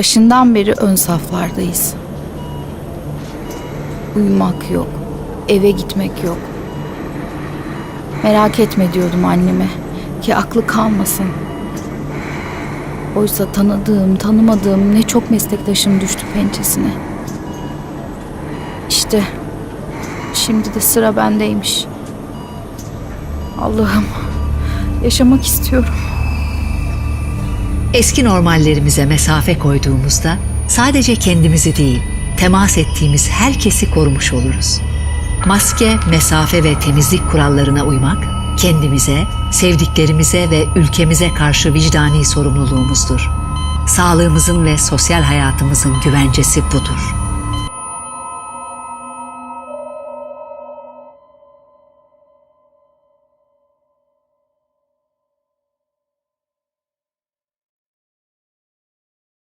Başından beri ön saflardayız. Uyumak yok, eve gitmek yok. Merak etme diyordum anneme ki aklı kalmasın. Oysa tanıdığım, tanımadığım ne çok meslektaşım düştü pençesine. İşte şimdi de sıra bendeymiş. Allah'ım yaşamak istiyorum. Eski normallerimize mesafe koyduğumuzda sadece kendimizi değil, temas ettiğimiz herkesi korumuş oluruz. Maske, mesafe ve temizlik kurallarına uymak kendimize, sevdiklerimize ve ülkemize karşı vicdani sorumluluğumuzdur. Sağlığımızın ve sosyal hayatımızın güvencesi budur.